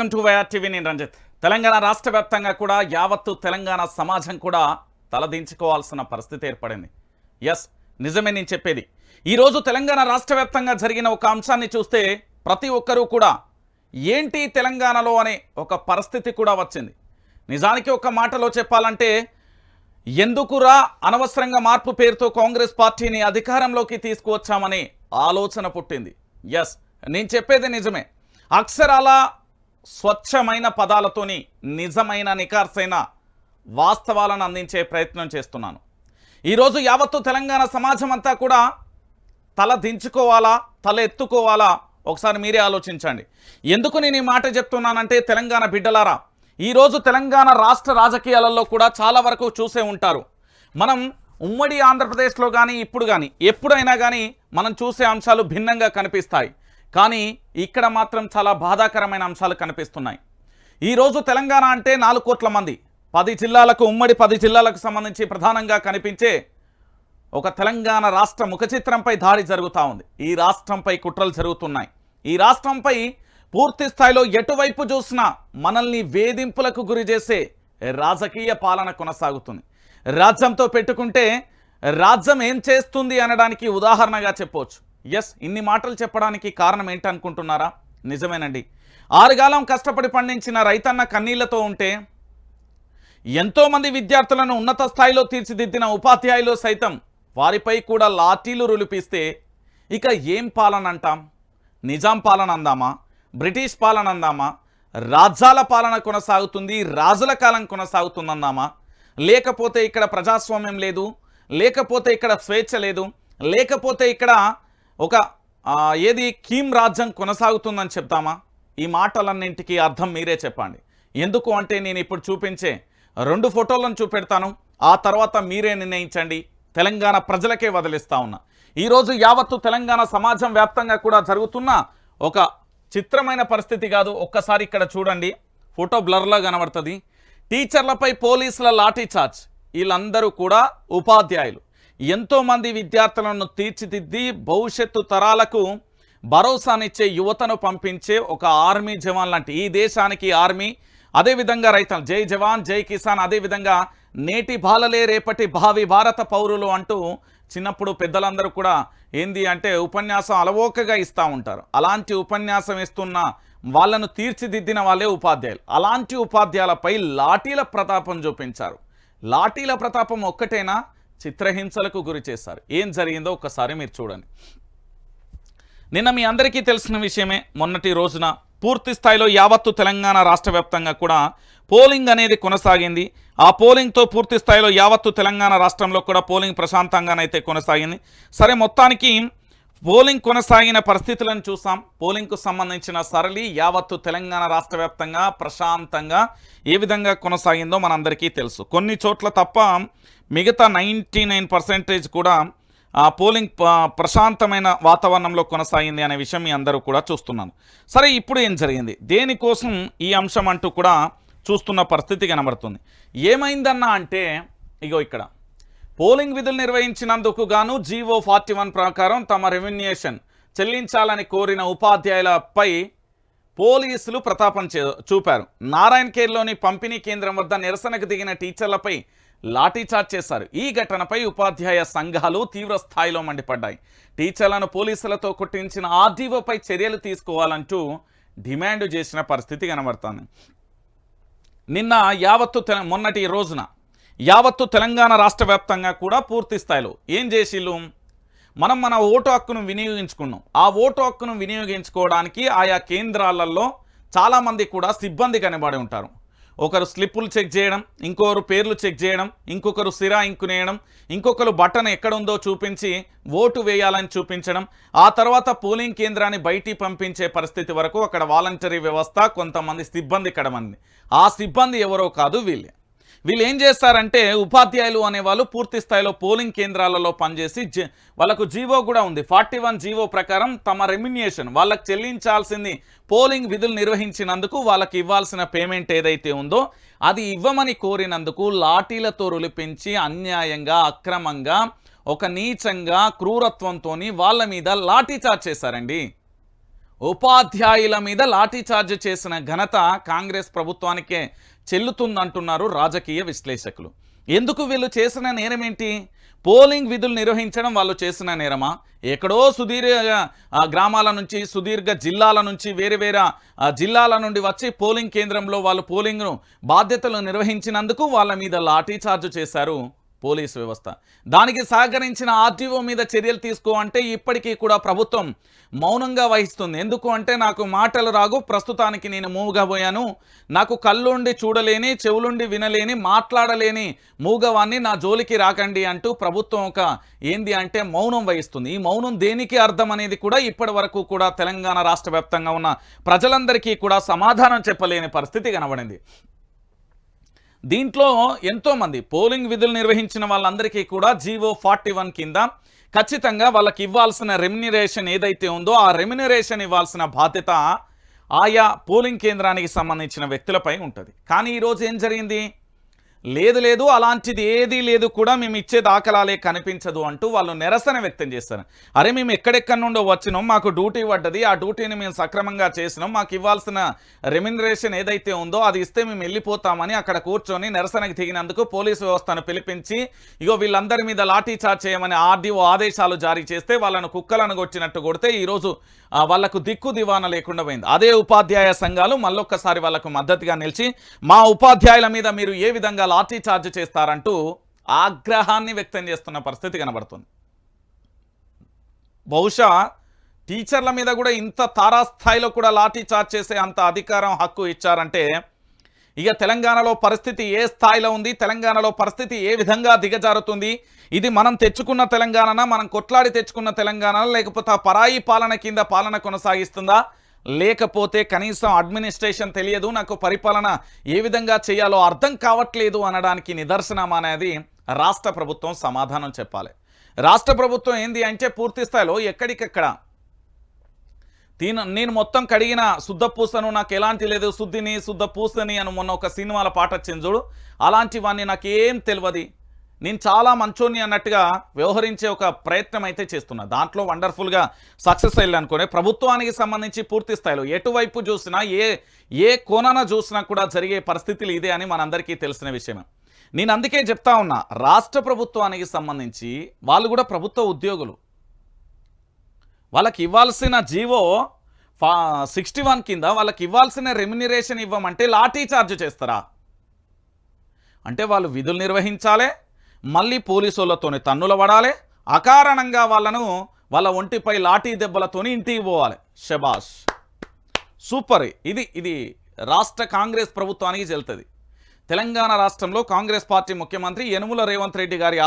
Welcome to YR TV. నేను రంజిత్. తెలంగాణ రాష్ట్ర వ్యాప్తంగా కూడా యావత్తు తెలంగాణ సమాజం కూడా తలదించుకోవాల్సిన పరిస్థితి ఏర్పడింది. ఎస్ నిజమే నేను చెప్పేది. ఈరోజు తెలంగాణ రాష్ట్ర వ్యాప్తంగా జరిగిన ఒక అంశాన్ని చూస్తే ప్రతి ఒక్కరూ కూడా ఏంటి తెలంగాణలో అనే ఒక పరిస్థితి కూడా వచ్చింది. నిజానికి ఒక మాటలో చెప్పాలంటే ఎందుకురా అనవసరంగా మార్పు పేరుతో కాంగ్రెస్ పార్టీని అధికారంలోకి తీసుకువచ్చామనే ఆలోచన పుట్టింది. ఎస్ నేను చెప్పేది నిజమే. అక్షరాల స్వచ్ఛమైన పదాలతోని నిజమైన నికార్సైన వాస్తవాలను అందించే ప్రయత్నం చేస్తున్నాను. ఈరోజు యావత్తు తెలంగాణ సమాజం అంతా కూడా తల దించుకోవాలా తల ఎత్తుకోవాలా? ఒకసారి మీరే ఆలోచించండి. ఎందుకు నేను ఈ మాట చెప్తున్నానంటే తెలంగాణ బిడ్డలారా ఈరోజు తెలంగాణ రాష్ట్ర రాజకీయాలలో కూడా చాలా వరకు చూసే ఉంటారు. మనం ఉమ్మడి ఆంధ్రప్రదేశ్లో కానీ ఇప్పుడు కానీ ఎప్పుడైనా కానీ మనం చూసే అంశాలు భిన్నంగా కనిపిస్తాయి. కానీ ఇక్కడ మాత్రం చాలా బాధాకరమైన అంశాలు కనిపిస్తున్నాయి. ఈరోజు తెలంగాణ అంటే నాలుగు కోట్ల మంది. పది జిల్లాలకు ఉమ్మడి పది జిల్లాలకు సంబంధించి ప్రధానంగా కనిపించే ఒక తెలంగాణ రాష్ట్ర ముఖచిత్రంపై దాడి జరుగుతూ ఉంది. ఈ రాష్ట్రంపై కుట్రలు జరుగుతున్నాయి. ఈ రాష్ట్రంపై పూర్తి స్థాయిలో ఎటువైపు చూసినా మనల్ని వేధింపులకు గురి చేసే రాజకీయ పాలన కొనసాగుతుంది. రాజ్యంతో పెట్టుకుంటే రాజ్యం ఏం చేస్తుంది అనడానికి ఉదాహరణగా చెప్పవచ్చు ఎస్ ఇన్ని మాటలు చెప్పడానికి కారణం ఏంటనుకుంటున్నారా? నిజమేనండి. ఆరుగాలం కష్టపడి పండించిన రైతన్న కన్నీళ్ళతో ఉంటే ఎంతోమంది విద్యార్థులను ఉన్నత స్థాయిలో తీర్చిదిద్దిన ఉపాధ్యాయులు సైతం వారిపై కూడా లాఠీలు రులిపిస్తే ఇక ఏం పాలన అంటాం నిజాం పాలన అందామా బ్రిటిష్ పాలన అందామా రాజ్యాల పాలన కొనసాగుతుంది రాజుల కాలం కొనసాగుతుందందామా? లేకపోతే ఇక్కడ ప్రజాస్వామ్యం లేదు లేకపోతే ఇక్కడ స్వేచ్ఛ లేదు లేకపోతే ఇక్కడ ఒక ఏది కీమ్ రాజ్యం కొనసాగుతుందని చెప్తామా? ఈ మాటలన్నింటికీ అర్థం మీరే చెప్పండి. ఎందుకు అంటే నేను ఇప్పుడు చూపించే రెండు ఫోటోలను చూపెడతాను. ఆ తర్వాత మీరే నిర్ణయించండి. తెలంగాణ ప్రజలకే వదిలిస్తా ఉన్నా. ఈరోజు యావత్తు తెలంగాణ సమాజం వ్యాప్తంగా కూడా జరుగుతున్న ఒక చిత్రమైన పరిస్థితి కాదు. ఒక్కసారి ఇక్కడ చూడండి. ఫోటో బ్లర్లా కనబడుతుంది. టీచర్లపై పోలీసుల లాఠీ చార్జ్. వీళ్ళందరూ కూడా ఉపాధ్యాయులు. ఎంతోమంది విద్యార్థులను తీర్చిదిద్ది భవిష్యత్తు తరాలకు భరోసానిచ్చే యువతను పంపించే ఒక ఆర్మీ జవాన్ లాంటి ఈ దేశానికి ఆర్మీ అదేవిధంగా రైతులు జై జవాన్ జై కిసాన్ అదేవిధంగా నేటి బాలలే రేపటి భావి భారత పౌరులు అంటూ చిన్నప్పుడు పెద్దలందరూ కూడా ఏంది అంటే ఉపన్యాసం అలవోకగా ఇస్తూ ఉంటారు. అలాంటి ఉపన్యాసం ఇస్తున్న వాళ్ళను తీర్చిదిద్దిన వాళ్ళే ఉపాధ్యాయులు. అలాంటి ఉపాధ్యాయులపై లాఠీల ప్రతాపం చూపించారు. లాఠీల ప్రతాపం ఒక్కటేనా? చిత్రహింసలకు గురి చేశారు. ఏం జరిగిందో ఒక్కసారి మీరు చూడండి. నిన్న మీ అందరికీ తెలిసిన విషయమే మొన్నటి రోజున పూర్తి స్థాయిలో యావత్తు తెలంగాణ రాష్ట్ర వ్యాప్తంగా కూడా పోలింగ్ అనేది కొనసాగింది. ఆ పోలింగ్తో పూర్తి స్థాయిలో యావత్తు తెలంగాణ రాష్ట్రంలో కూడా పోలింగ్ ప్రశాంతంగానైతే కొనసాగింది. సరే మొత్తానికి పోలింగ్ కొనసాగిన పరిస్థితులను చూసాం. పోలింగ్కు సంబంధించిన సరళి యావత్తు తెలంగాణ రాష్ట్ర వ్యాప్తంగా ప్రశాంతంగా ఏ విధంగా కొనసాగిందో మనందరికీ తెలుసు. కొన్ని చోట్ల తప్ప మిగతా నైంటీ కూడా ఆ పోలింగ్ ప్రశాంతమైన వాతావరణంలో కొనసాగింది అనే విషయం మీ అందరూ కూడా చూస్తున్నాను సరే ఇప్పుడు ఏం జరిగింది? దేనికోసం ఈ అంశం అంటూ కూడా చూస్తున్న పరిస్థితి కనబడుతుంది. ఏమైందన్నా అంటే ఇగో ఇక్కడ. పోలింగ్ విధులు నిర్వహించినందుకు గాను జీవో ఫార్టీ వన్ ప్రకారం తమ రెమ్యునియేషన్ చెల్లించాలని కోరిన ఉపాధ్యాయులపై పోలీసులు ప్రతాపం చే- చూపారు. నారాయణ్ కేర్లోని పంపిణీ కేంద్రం వద్ద నిరసనకు దిగిన టీచర్లపై లాఠీచార్జ్ చేశారు. ఈ ఘటనపై ఉపాధ్యాయ సంఘాలు తీవ్ర స్థాయిలో మండిపడ్డాయి. టీచర్లను పోలీసులతో కొట్టించిన ఆర్డీఓపై చర్యలు తీసుకోవాలంటూ డిమాండ్ చేసిన పరిస్థితి కనబడుతోంది. నిన్న యావత్తు మొన్నటి రోజున యావత్తు తెలంగాణ రాష్ట్ర వ్యాప్తంగా కూడా పూర్తి స్థాయిలో. ఏం చేసిళ్ళు? మనం మన ఓటు హక్కును వినియోగించుకున్నాం. ఆ ఓటు హక్కును వినియోగించుకోవడానికి ఆయా కేంద్రాలలో చాలామంది కూడా సిబ్బంది కనబడి ఉంటారు. ఒకరు స్లిప్పులు చెక్ చేయడం ఇంకొకరు పేర్లు చెక్ చేయడం ఇంకొకరు సిరా ఇంకునేయడం ఇంకొకరు బటన్ ఎక్కడుందో చూపించి ఓటు వేయాలని చూపించడం ఆ తర్వాత పోలింగ్ కేంద్రాన్ని బయటికి పంపించే పరిస్థితి వరకు అక్కడ వాలంటరీ వ్యవస్థ కొంతమంది సిబ్బంది కడమంది. ఆ సిబ్బంది ఎవరో కాదు వీళ్ళే. వీళ్ళు ఏం చేస్తారంటే ఉపాధ్యాయులు అనేవాళ్ళు పూర్తి స్థాయిలో పోలింగ్ కేంద్రాలలో పనిచేసి వాళ్ళకు జీవో కూడా ఉంది. ఫార్టీ వన్ జీవో ప్రకారం తమ రెమ్యునేషన్ వాళ్ళకి చెల్లించాల్సింది పోలింగ్ విధులు నిర్వహించినందుకు వాళ్ళకి ఇవ్వాల్సిన పేమెంట్ ఏదైతే ఉందో అది ఇవ్వమని కోరినందుకు లాఠీలతో రులిపించి అన్యాయంగా అక్రమంగా ఒక నీచంగా క్రూరత్వంతో వాళ్ళ మీద లాఠీచార్జ్ చేశారండి. ఉపాధ్యాయుల మీద లాఠీచార్జ్ చేసిన ఘనత కాంగ్రెస్ ప్రభుత్వానికే. చెల్లుతుందంటున్నారు రాజకీయ విశ్లేషకులు. ఎందుకు వీళ్ళు చేసిన నేరం ఏంటి పోలింగ్ విధులు నిర్వహించడం వాళ్ళు చేసిన నేరమా? ఎక్కడో సుదీర్ఘ గ్రామాల నుంచి సుదీర్ఘ జిల్లాల నుంచి వేరే వేరే జిల్లాల నుండి వచ్చి పోలింగ్ కేంద్రంలో వాళ్ళు పోలింగ్ను బాధ్యతలు నిర్వహించినందుకు వాళ్ళ మీద లాఠీ చార్జ్ చేశారు. పోలీసు వ్యవస్థ. దానికి సహకరించిన ఆర్టీఓ మీద చర్యలు తీసుకో అంటే ఇప్పటికీ కూడా ప్రభుత్వం మౌనంగా వహిస్తుంది. ఎందుకు అంటే నాకు మాటలు రాగు ప్రస్తుతానికి నేను మూగబోయాను నాకు కళ్ళుండి చూడలేని చెవులుండి వినలేని మాట్లాడలేని మూగవాన్ని నా జోలికి రాకండి అంటూ ప్రభుత్వం ఒక ఏంది అంటే మౌనం వహిస్తుంది. ఈ మౌనం దేనికి అర్థం అనేది కూడా ఇప్పటి వరకు కూడా తెలంగాణ రాష్ట్ర వ్యాప్తంగా ఉన్న ప్రజలందరికీ కూడా సమాధానం చెప్పలేని పరిస్థితి కనబడింది. దీంట్లో ఎంతోమంది పోలింగ్ విధులు నిర్వహించిన వాళ్ళందరికీ కూడా జీవో ఫార్టీ వన్ కింద ఖచ్చితంగా వాళ్ళకి ఇవ్వాల్సిన రెమ్యునరేషన్ ఏదైతే ఉందో ఆ రెమ్యునరేషన్ ఇవ్వాల్సిన బాధ్యత ఆయా పోలింగ్ కేంద్రానికి సంబంధించిన వ్యక్తులపై ఉంటుంది. కానీ ఈరోజు ఏం జరిగింది? లేదు లేదు అలాంటిది ఏదీ లేదు కూడా మేము ఇచ్చే దాఖలాలే కనిపించదు అంటూ వాళ్ళు నిరసన వ్యక్తం చేస్తారు. అరే మేము ఎక్కడెక్కడి నుండో వచ్చినాం మాకు డ్యూటీ పడ్డది ఆ డ్యూటీని మేము సక్రమంగా చేసినాం మాకు ఇవ్వాల్సిన రెమ్యునరేషన్ ఏదైతే ఉందో అది ఇస్తే మేము వెళ్ళిపోతామని అక్కడ కూర్చొని నిరసనకు దిగినందుకు పోలీసు వ్యవస్థను పిలిపించి ఇగో వీళ్ళందరి మీద లాఠీ చార్జ్ చేయమని ఆర్డీఓ ఆదేశాలు జారీ చేస్తే వాళ్ళను కుక్కలను కొట్టినట్టు కొడితే ఈరోజు వాళ్ళకు దిక్కు దివాన లేకుండా పోయింది. అదే ఉపాధ్యాయ సంఘాలు మళ్ళొక్కసారి వాళ్ళకు మద్దతుగా నిలిచి మా ఉపాధ్యాయుల మీద మీరు ఏ విధంగా లాఠీ చార్జ్ చేస్తారంటూ ఆగ్రహాన్ని వ్యక్తం చేస్తున్న పరిస్థితి కనబడుతుంది. బహుశా టీచర్ల మీద కూడా ఇంత తారాస్థాయిలో కూడా లాఠీ చార్జ్ చేసే అంత అధికారం హక్కు ఇచ్చారంటే ఇక తెలంగాణలో పరిస్థితి ఏ స్థాయిలో ఉంది? తెలంగాణలో పరిస్థితి ఏ విధంగా దిగజారుతుంది? ఇది మనం తెచ్చుకున్న తెలంగాణనా? మనం కొట్లాడి తెచ్చుకున్న తెలంగాణ లేకపోతే పరాయి పాలన కింద పాలన కొనసాగిస్తుందా? లేకపోతే కనీసం అడ్మినిస్ట్రేషన్ తెలియదు? నాకు పరిపాలన ఏ విధంగా చేయాలో అర్థం కావట్లేదు అనడానికి నిదర్శనం అనేది రాష్ట్ర ప్రభుత్వం సమాధానం చెప్పాలి. రాష్ట్ర ప్రభుత్వం ఏంది అంటే పూర్తి స్థాయిలో ఎక్కడికెక్కడ దీని నేను మొత్తం కడిగిన శుద్ధ పూసను నాకు ఎలాంటి లేదు. శుద్ధిని శుద్ధ పూసని అని మొన్న ఒక సినిమాల పాట వచ్చింది చూడు. అలాంటివన్నీ నాకేం తెలియదు నేను చాలా మంచోని అన్నట్టుగా వ్యవహరించే ఒక ప్రయత్నం అయితే చేస్తున్నా. దాంట్లో వండర్ఫుల్గా సక్సెస్ అయ్యాలనుకునే ప్రభుత్వానికి సంబంధించి పూర్తి స్థాయిలో ఎటువైపు చూసినా ఏ ఏ కోణన చూసినా కూడా జరిగే పరిస్థితులు ఇదే అని మనందరికీ తెలిసిన విషయమే. నేను అందుకే చెప్తా ఉన్నా. రాష్ట్ర ప్రభుత్వానికి సంబంధించి వాళ్ళు కూడా ప్రభుత్వ ఉద్యోగులు. వాళ్ళకి ఇవ్వాల్సిన జీవో ఫా సిక్స్టీ వన్ కింద వాళ్ళకి ఇవ్వాల్సిన రెమ్యునరేషన్ ఇవ్వమంటే లాఠీ చార్జ్ చేస్తారా? అంటే వాళ్ళు విధులు నిర్వహించాలి మళ్ళీ పోలీసులతోని తన్నుల పడాలి అకారణంగా వాళ్ళను వాళ్ళ ఒంటిపై లాఠీ దెబ్బలతోని ఇంటికి పోవాలి. షబాష్ సూపర్. ఇది ఇది రాష్ట్ర కాంగ్రెస్ ప్రభుత్వానికి చెల్తుంది. తెలంగాణ రాష్ట్రంలో కాంగ్రెస్ పార్టీ ముఖ్యమంత్రి యనుముల రేవంత్ రెడ్డి గారి